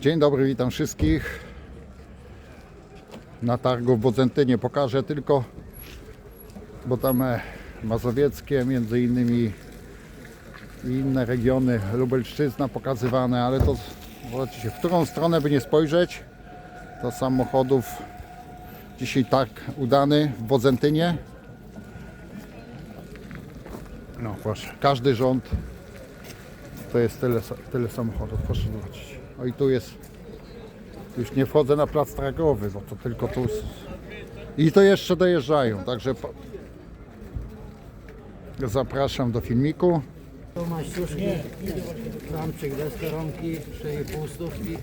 Dzień dobry, witam wszystkich. Na targu w Bodzentynie pokażę tylko, bo tam e, mazowieckie między innymi i inne regiony, Lubelszczyzna pokazywane, ale to zobaczcie, w którą stronę by nie spojrzeć, to samochodów dzisiaj targ udany w Bodzentynie. No proszę, każdy rząd to jest tyle, tyle samochodów, proszę zobaczyć. O i tu jest, już nie wchodzę na plac targowy, bo to tylko tu. I to jeszcze dojeżdżają, także po... zapraszam do filmiku. Tu masz deskorąki, 3,5 stówki,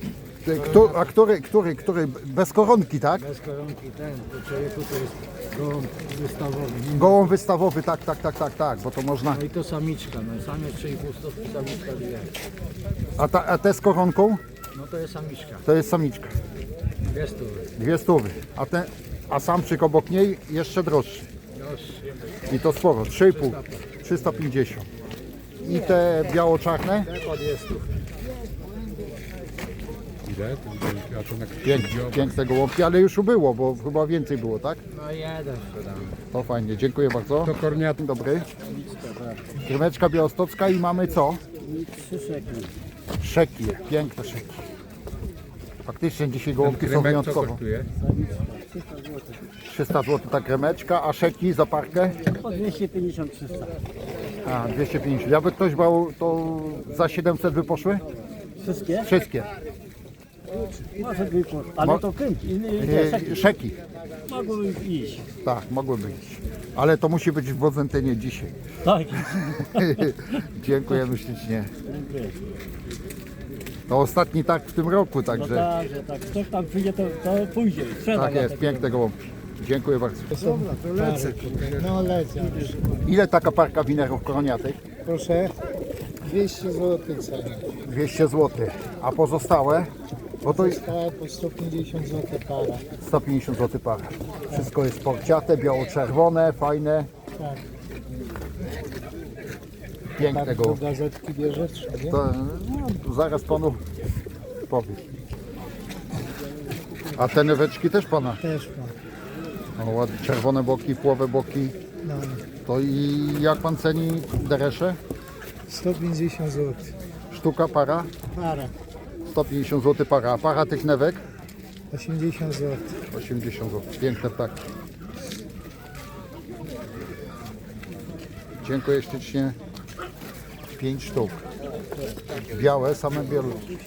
Kto, a który, który, który, bez koronki, tak? bez koronki ten, to człowieku to jest gołąb wystawowy. Gołą wystawowy, tak, tak, tak, tak, tak, bo to można. No i to samiczka, no samiec 3,5 stówki, samiczka 2. A, ta, a te z koronką No to jest samiczka, to jest samiczka, dwie stówy. dwie stówy. A, ten, a samczyk obok niej jeszcze droższy. I to sporo, 3,5, 350. I te biało-czarne? dwie stówki. Ile? To widzieliście, a to na Pięk, piękne gołąbki, ale już było, bo chyba więcej było, tak? No jeden sprzedamy. To fajnie, dziękuję bardzo. To korniat. Dzień dobry. Krymeczka białostocka i mamy co? Trzy szeki. Szeki, piękne szeki. Faktycznie dzisiaj gołąbki są Kremek co wyjątkowo. kosztuje? 300 zł ta kremeczka, a szeki za parkę? Po 250 300. A, 250. Jakby ktoś brał, to za 700 by poszły? Wszystkie? Wszystkie. Może poszło. Ale Mo- to kręć, E, szeki. mogły iść. Tak, mogłyby iść. Ale to musi być w Bodzentynie dzisiaj. Tak. Dziękujemy ślicznie. Dziękuję. To ostatni tak w tym roku, No także tak, że tak. Ktoś tam przyjdzie, to, to pójdzie. Sprzeda tak jest, piękne gołąbki. Dziękuję bardzo. Dobra, to lecę. No lecę. Ile taka parka winerów koroniatych? Proszę. 200 zł cena. 200 zł. A pozostałe? Bo to jest Stała po 150 zł para. 150 zł para. Wszystko jest porciate, biało-czerwone, fajne. Tak. Piękne Tak do gołąbki. gazetki bierze, czy nie? To, no, zaraz panu powiem. A te nyweczki też pana? Też mam. O, ładnie, czerwone boki, płowe boki. No. To i jak pan ceni deresze? 150 zł. Sztuka, para? Para. 150 zł para. A para tych newek? 80 zł. 80 zł. Piękne ptaki. Dziękuję ślicznie. 5 sztuk. Białe, same bielutki.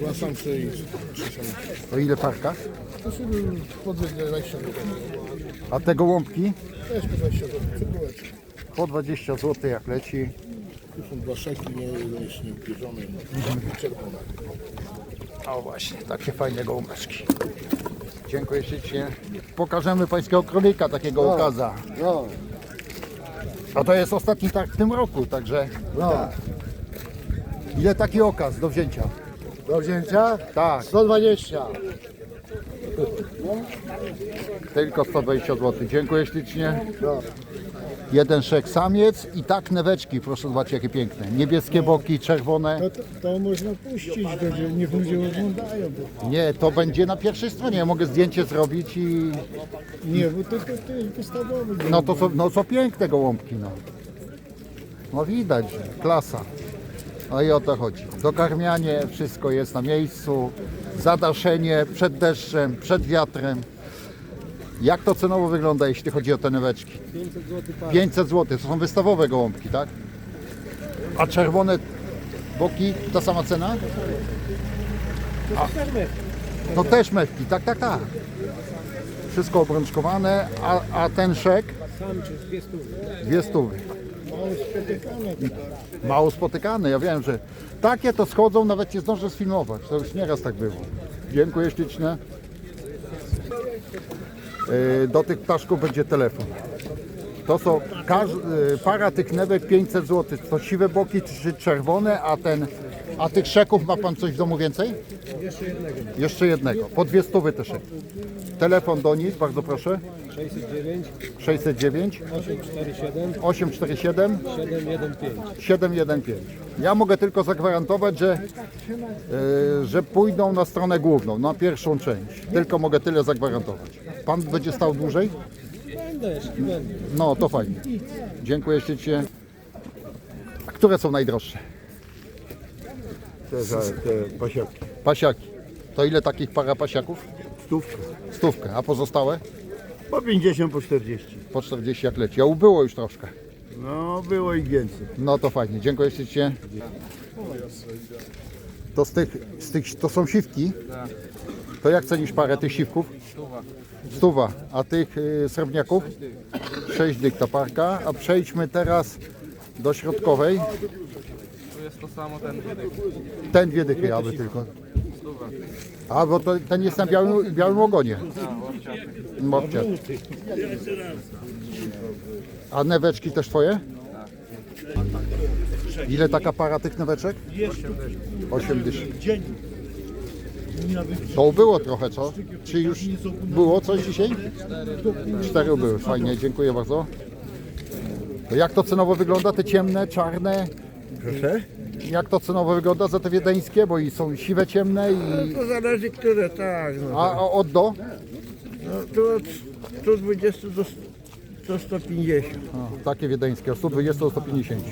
Dwa samce i To ile parka? to są po 20 zł. A te gołąbki? Też po 20 zł. Po 20 zł jak leci. Tu są dwa szeki, nie leśnie ubieżone. Czerwone. O właśnie, takie fajne gołąbeczki. Dziękuję ślicznie. Pokażemy pańskiego królika, takiego okaza. No. A to jest ostatni targ w tym roku, także No. ile taki okaz do wzięcia? Do wzięcia? Tak, 120. tylko 120 zł. Dziękuję ślicznie. No. Jeden szek samiec i tak neweczki, proszę zobaczyć jakie piękne. Niebieskie boki, czerwone. To, to, to można puścić, będzie, niech ludzie oglądają. Bo, Nie, to będzie na pierwszej stronie. Ja mogę zdjęcie zrobić i nie, bo to, to, to jest wystawowy. no to są, no, są piękne gołąbki. No. no widać, że klasa. No i o to chodzi. Dokarmianie, wszystko jest na miejscu. Zadaszenie przed deszczem, przed wiatrem. Jak to cenowo wygląda, jeśli chodzi o te neweczki? 500 zł para. 500 zł, to są wystawowe gołąbki, tak? A czerwone boki, ta sama cena? A, to też mewki, tak, tak, tak. Wszystko obrączkowane, a, a ten szek? Samczyk, dwie stówy. Dwie stówy. Mało spotykane. Mało spotykane, ja wiem, że takie to schodzą, nawet nie zdążę sfilmować. To już nieraz tak było. Dziękuję ślicznie. Yy, Do tych ptaszków będzie telefon. To są yy, para tych newek 500 zł. To siwe boki czy czerwone, a ten A tych szeków ma pan coś w domu więcej? Jeszcze jednego. Jeszcze jednego. Po dwie stówy te szeki. Telefon do nich, bardzo proszę. 609 609 847 847 715. 715. Ja mogę tylko zagwarantować, że, e, że pójdą na stronę główną, na pierwszą część. Tylko mogę tyle zagwarantować. Pan będzie stał dłużej? Będę, będę. No to fajnie. Dziękuję ślicznie. A które są najdroższe? Te, za- te pasiaki. Pasiaki. To ile takich para pasiaków? Stówka. Stówkę. A pozostałe? Po 50, po 40. Po 40 jak leci. A ubyło już troszkę. No, było i więcej. No to fajnie. Dziękuję ślicznie. To z tych, z tych, to są siwki? To jak cenisz parę tych siwków? Stuwa. A tych y, srebrniaków? 6 dych ta parka. A przejdźmy teraz do środkowej. Tu jest to samo ten wydech. Ten dwie dychy aby tylko. A bo to, ten jest na białym, białym ogonie. Mopciat. A neweczki też twoje? Ile taka para tych neweczek? 8 dysz. To było trochę, co? Czy już było coś dzisiaj? Cztery były, fajnie, dziękuję bardzo. To jak to cenowo wygląda? Te ciemne, czarne? Proszę? Jak to cenowo wygląda za te wiedeńskie? Bo i są siwe, ciemne i... To zależy, które, tak. No, A a od do? no to od 120 do, do 150. O, takie wiedeńskie, od 120 do 150.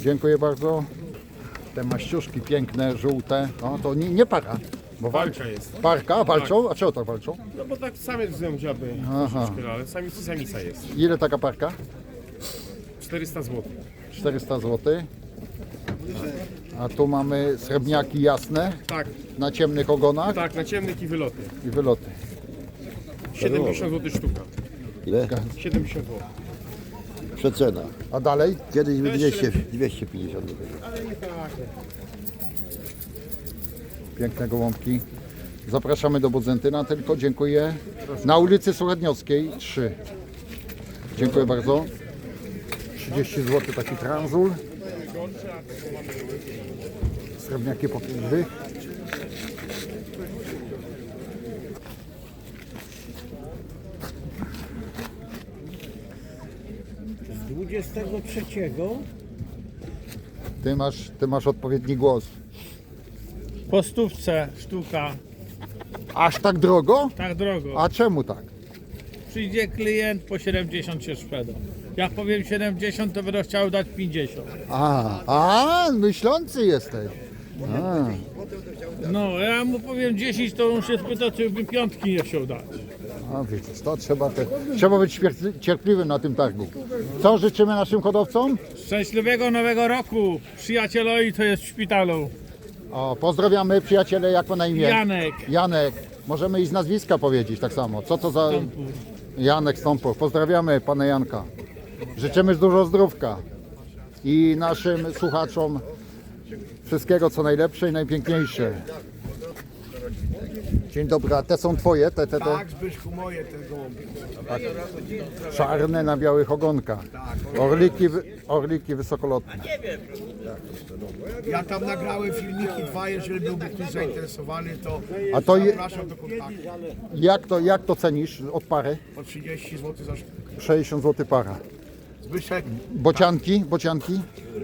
Dziękuję bardzo. Te maściuszki piękne, żółte. O, to nie, nie para. Bo Walcza jest. Parka, a walczą? A czego tak walczą? No bo tak samiec z nią wziąłby Aha. troszeczkę, ale samica samica jest. Ile taka parka? 400 zł. 400 zł. A tu mamy srebrniaki jasne Tak, na ciemnych ogonach tak, na ciemnych i wyloty. i wyloty. 70 zł sztuka. Ile? 70 zł. Przecena. A dalej? Kiedyś by 200, 250 zł. Piękne gołąbki. Zapraszamy do Bodzentyna, tylko dziękuję. Na ulicy Suchedniowskiej 3. Dziękuję bardzo. 30 zł taki transul. Srebrniaki po 5 dych. Z 23 Ty masz, ty masz odpowiedni głos. Po stówce sztuka, Aż tak drogo? tak drogo. A czemu tak? Przyjdzie klient, po 70 się sprzeda. Jak powiem 70, to będę chciał dać 50. A, a myślący jesteś. A, No, ja mu powiem 10, to on się spyta, czy by piątki nie chciał dać. a widzisz, to trzeba, te, trzeba być cierpli- cierpliwym na tym targu. Co życzymy naszym hodowcom? Szczęśliwego nowego roku, przyjacielowi to jest w szpitalu. O, pozdrawiamy przyjaciele, jak ma na imię? Janek. Janek. Możemy i z nazwiska powiedzieć tak samo. Co to za... Janek Stąpów. Pozdrawiamy pana Janka. Życzymy dużo zdrówka. I naszym słuchaczom wszystkiego co najlepsze i najpiękniejsze. Dzień dobry, a te są twoje? Te, te, te? Tak, Zbyszku, moje te gołąbki. Czarne na białych ogonkach. Orliki, wy- orliki wysokolotne. Ja tam nagrałem filmiki dwa, jeżeli byłby ktoś zainteresowany, to, A to je- zapraszam do kontaktu. Jak to, jak to cenisz od pary? Po 30 zł za sztukę. 60 zł para. Zbyszek, Bocianki, bocianki?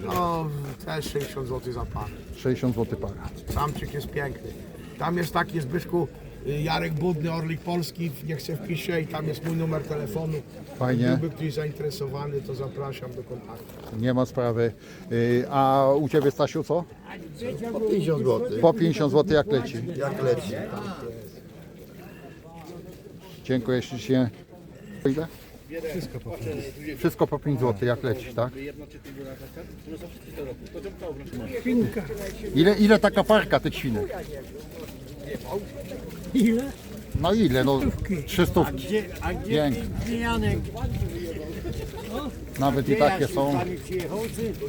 no też 60 zł za parę. 60 zł para. Samczyk jest piękny. Tam jest taki Zbyszku y, Jarek Budny, Orlik Polski, niech się wpisze i tam jest mój numer telefonu. Fajnie. Gdyby ktoś zainteresowany, to zapraszam do kontaktu. Nie ma sprawy. Y, A u Ciebie Stasiu co? 50 zł. Po 50 zł jak leci. Jak leci? Dziękuję ślicznie. Ile? Wszystko po 5 zł jak leci, tak? Ile, ile taka parka tych świnek? Ile? No ile? No 300. Piękne. Janek. Nawet i takie są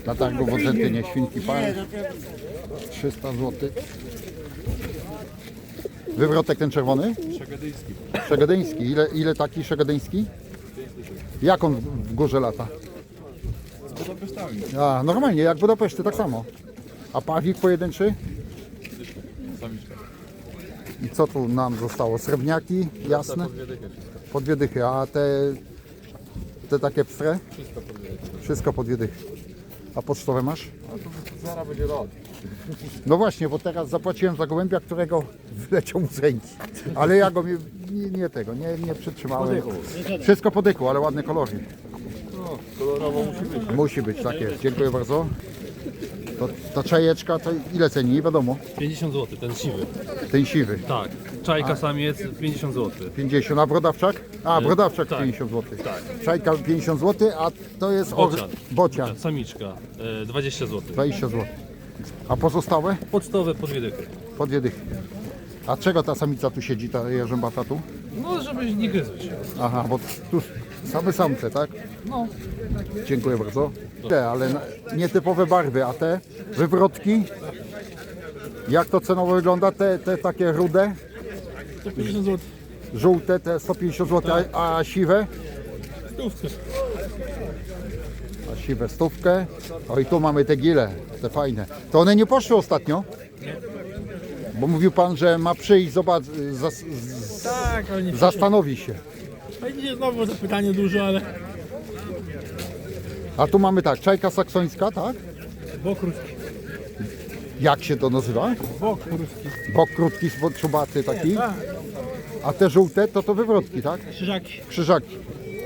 na targu w Odzentynie świnki parę. 300 zł. Wywrotek ten czerwony? Szegadyjski. Szegedyński. Ile, ile taki szegedyński? Jak on w górze lata? Z Budapesztami. A, normalnie, jak w Budapeszcie, tak samo. A pawik pojedynczy? Samiczka. I co tu nam zostało? Srebrniaki, jasne? Po dwie dychy a te, te takie pstre? Wszystko po dwie dychy. Wszystko po dwie dychy. A pocztowe masz? A to zaraz będzie rok. No właśnie, bo teraz zapłaciłem za gołębia, którego wyleciał mu z ręki. Ale ja go nie, nie, nie tego, nie, nie przytrzymałem. Wszystko po dychu, ale ładne kolory. No, kolorowo musi być. Musi być, tak jest. Dziękuję bardzo. To, ta czajeczka to ile ceni? Wiadomo. 50 zł, ten siwy. Ten siwy. Tak. Czajka samiec 50 zł. 50, a brodawczak? A, brodawczak tak. 50 zł. Tak. Czajka 50 zł, a to jest or- Bocian. bocian Samiczka e, 20 zł. 20 zł. A pozostałe? Pocztowe po dwie dychy. Po dwie dychy. A czego ta samica tu siedzi, ta jarzębata tu? No, żeby nie gryzły się. Aha, bo tu same samce, tak? No. Dziękuję bardzo. Te, ale na- nietypowe barwy, a te wywrotki? Jak to cenowo wygląda? Te, te takie rude? 150 zł. Żółte te 150 zł, a, a siwe? Stówkę. A siwe stówkę. O i tu mamy te gile, te fajne. To one nie poszły ostatnio? Bo mówił pan, że ma przyjść, zobacz, zas, z, Tak, ale nie zastanowi się. Będzie znowu zapytanie dużo, ale A tu mamy tak, czajka saksońska, tak? bok ruski. Jak się to nazywa? Bok ruski. Bok krótki, czubaty taki. A te żółte to to wywrotki, tak? Krzyżaki. Krzyżaki.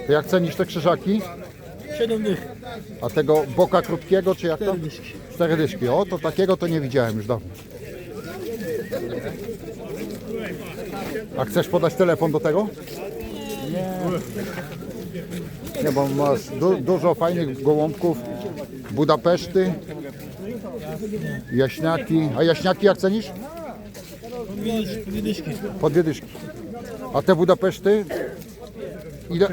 To jak cenisz te krzyżaki? 7 dych. A tego boka krótkiego, czy jak to? Cztery dyszki. Cztery dyszki. O, to takiego to nie widziałem już dawno. A chcesz podać telefon do tego? Nie. Nie, bo masz du dużo fajnych gołąbków. Budapeszty, jaśniaki. A jaśniaki jak cenisz? Po dwie dyszki. A te Budapeszty? Ile?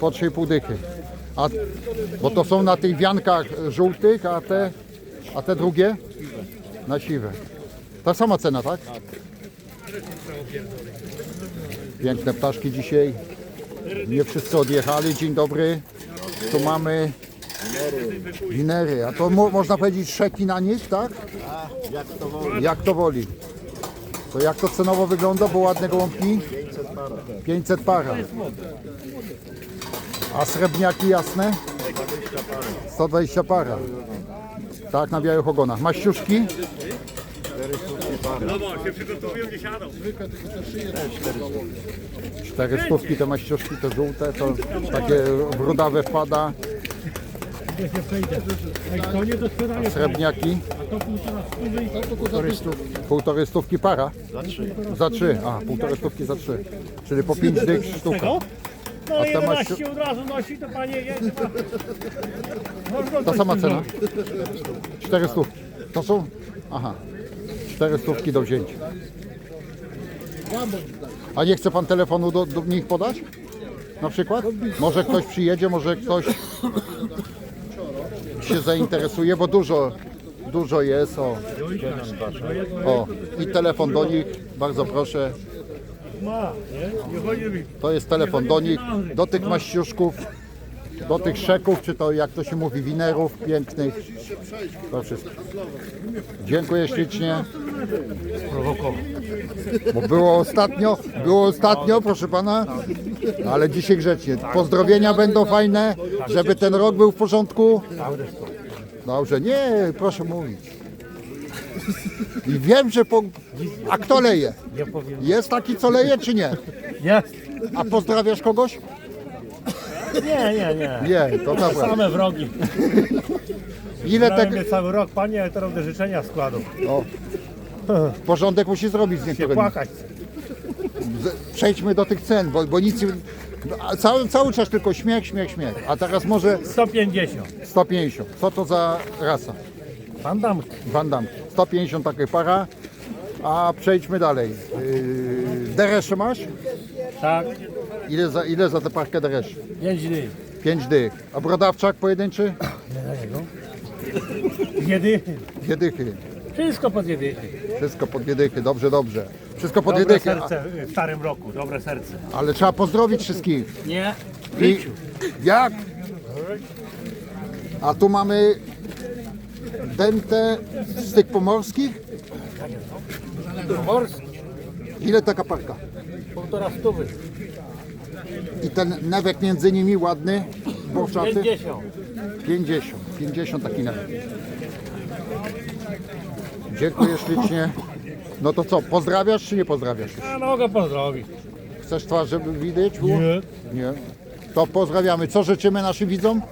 Po 3,5 dychy. A, bo to są na tych wiankach żółtych, a te, a te drugie? Na siwe. Ta sama cena, tak? Piękne ptaszki dzisiaj. Nie wszyscy odjechali. Dzień dobry. Tu mamy winery. A to mo, można powiedzieć szeki na nich, tak? Jak to woli. To jak to cenowo wygląda, bo ładne gołąbki? 500 para. A srebrniaki jasne? 120 para. Tak, na białych ogonach. Maściuszki? Cztery stówki te maściuszki, te żółte, to takie brudawe wpada. Jak to nie, to sprzedaję. Srebrniaki? To półtora stówy. Półtorej stówki para? Za trzy. Za trzy, a półtorej stówki za trzy. Czyli po pięć dych sztuka. No A ale te 11 maściu- od razu nosi, to panie jedzie. Można Ta coś sama tu cena? zrobić. Cztery stówki. To są? Aha. Cztery stówki do wzięcia. A nie chce pan telefonu do, do nich podać? Na przykład? Może ktoś przyjedzie, może ktoś się zainteresuje, bo dużo, dużo jest. O, o i telefon do nich, bardzo proszę. To jest telefon do nich, do tych maściuszków, do tych szeków, czy to jak to się mówi, winerów pięknych. To wszystko. Dziękuję ślicznie. Bo było ostatnio, było ostatnio, proszę pana, ale dzisiaj grzecznie. Pozdrowienia będą fajne, żeby ten rok był w porządku. Dobrze, nie, proszę mówić. I wiem, że po... A kto leje? Jest taki, co leje, czy nie? Jest. A pozdrawiasz kogoś? Nie, nie, nie. Nie, to dobra. Same wrogi. Ile tego... cały rok, panie, to robię życzenia składu. O. Porządek musi zrobić z Się niektórymi. płakać. Z- Przejdźmy do tych cen, bo, bo nic... a Cały, cały czas tylko śmiech, śmiech, śmiech. A teraz może 150. 150. Co to za rasa? Pan Damki. Van Damme. 150 takie para. A przejdźmy dalej. Yy, deresze masz? Tak. Ile za, ile za tę parkę dereszy? 5 dni. 5 dych. A brodawczak pojedynczy? Jedy. Dwie dychy. Wszystko po dwie dychy. Wszystko po dwie dychy. Dobrze, dobrze. Wszystko po dwie Dobre dychy. A, serce w starym roku, dobre serce. ale trzeba pozdrowić wszystkich. Nie. I jak? A tu mamy dente z tych pomorskich? Morski, Ile taka parka? półtora stówy, I ten newek między nimi ładny, borczaty? 50. 50. 50 taki newek. Dziękuję ślicznie. No to co, pozdrawiasz czy nie pozdrawiasz? A mogę pozdrowić. Chcesz twarz, żeby widać było? Nie. Nie. To pozdrawiamy. Co życzymy naszym widzom?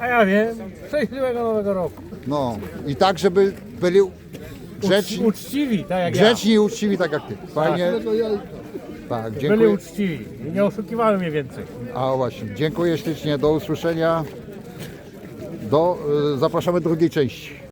A ja wiem, szczęśliwego nowego roku. No i tak, żeby byli grzeczni, Uczciwi, tak jak grzeczni i uczciwi tak jak ty. Fajnie. Tak, ja. Byli dziękuję. uczciwi i nie oszukiwały mnie więcej. A właśnie, dziękuję ślicznie. Do usłyszenia. Do, y, zapraszamy do drugiej części.